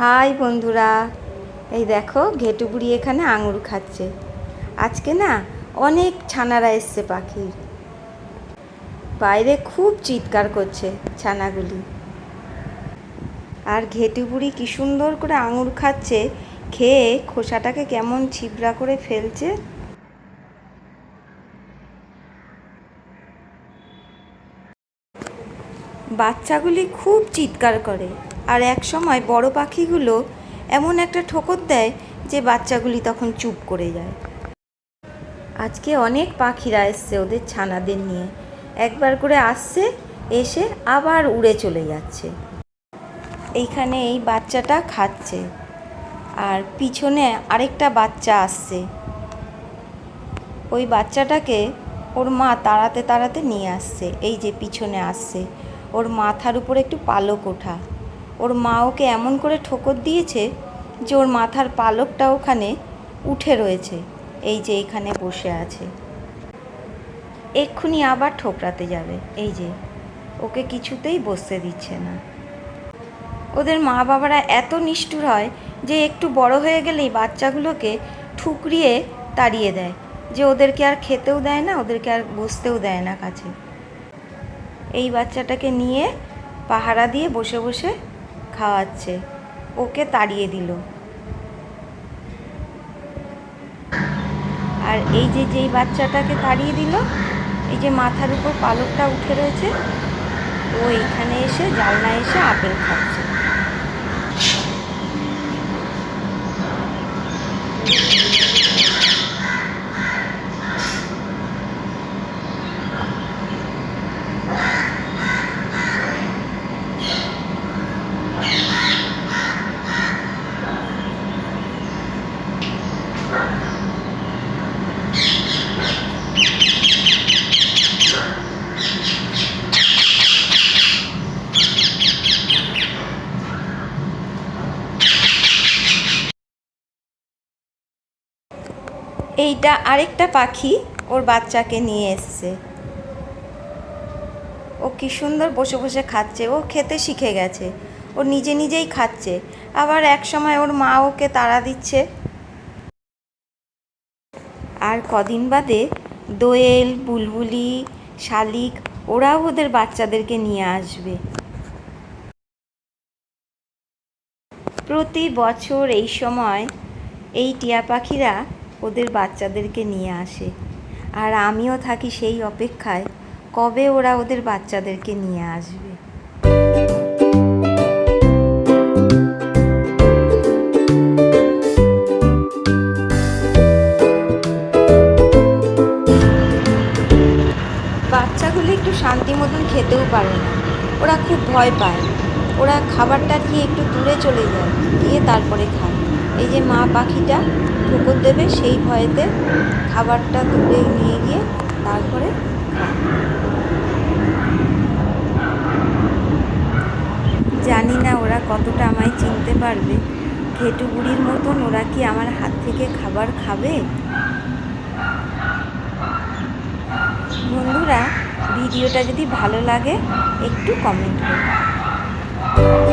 High বন্ধুরা, এই দেখো ঘেটু বুড়ি এখানে আঙুর খাচ্ছে। আজকে না অনেক ছানারা এসছে পাখির। বাইরে খুব চিৎকার করছে ছানাগুলি। আর ঘেটু বুড়ি কি সুন্দর করে আঙুর খাচ্ছে, খেয়ে খোসাটাকে কেমন ছিবড়া করে ফেলছে। বাচ্চাগুলি খুব চিৎকার করে। আর এক সময় বড় পাখিগুলো এমন একটা ঠোকর দেয় যে বাচ্চাগুলি তখন চুপ করে যায়। আজকে অনেক পাখিরা এসছে ওদের ছানাদের নিয়ে। একবার করে আসছে, এসে আবার উড়ে চলে যাচ্ছে। এইখানে এই বাচ্চাটা খাচ্ছে। আর পিছনে আরেকটা বাচ্চা আসছে। ওই বাচ্চাটাকে ওর মা তাড়াতে তাড়াতে নিয়ে আসছে। এই যে পিছনে আসছে। ওর মাথার উপর একটু পালক ওঠা। ওর মা ওকে এমন করে ঠোকর দিয়েছে যে ওর মাথার পালকটা ওখানে উঠে রয়েছে, এই যে এখানে বসে আছে। এক্ষুনি আবার ঠোকরাতে যাবে, এই যে, ওকে কিছুতেই বসতে দিচ্ছে না। ওদের মা বাবারা এত নিষ্ঠুর হয় যে একটু বড় হয়ে গেলেই বাচ্চাগুলোকে ঠুকরিয়ে তাড়িয়ে দেয়, যে ওদেরকে আর খেতেও দেয় না, ওদেরকে আর বসতেও দেয় না কাছে। এই বাচ্চাটাকে নিয়ে পাহারা দিয়ে বসে বসে খাওয়াচ্ছে। ওকে তাড়িয়ে দিল। আর এই যে যেই বাচ্চাটাকে তাড়িয়ে দিল, এই যে মাথার উপর পালকটা উঠে রয়েছে, ও এইখানে এসে জালনা এসে আপেল খাচ্ছে। এইটা আরেকটা পাখি ওর বাচ্চাকে নিয়ে এসছে। ও কি সুন্দর বসে বসে খাচ্ছে, ও খেতে শিখে গেছে, ও নিজে নিজেই খাচ্ছে, আবার এক সময় ওর মা ওকে তাড়া দিচ্ছে। আর কদিন বাদে দোয়েল, বুলবুলি, শালিক, ওরাও ওদের বাচ্চাদেরকে নিয়ে আসবে। প্রতি বছর এই সময় এই টিয়া পাখিরা ওদের বাচ্চাদেরকে নিয়ে আসে। আর আমিও থাকি সেই অপেক্ষায়, কবে ওরা ওদের বাচ্চাদেরকে নিয়ে আসবে। বাচ্চাগুলো একটু শান্তি মতন খেতেও পারে না। ওরা খুব ভয় পায়। ওরা খাবারটা দিয়ে একটু দূরে চলে যায়, দিয়ে তারপরে খায়। এই যে মা পাখিটা ঠুকুর দেবে, সেই ভয়েতে খাবারটা দূরে নিয়ে গিয়ে তারপরে জানি না ওরা কতটা আমায় চিনতে পারবে। ঘেটুগুড়ির মতন ওরা কি আমার হাত থেকে খাবার খাবে? বন্ধুরা, ভিডিওটা যদি ভালো লাগে, একটু কমেন্ট করুন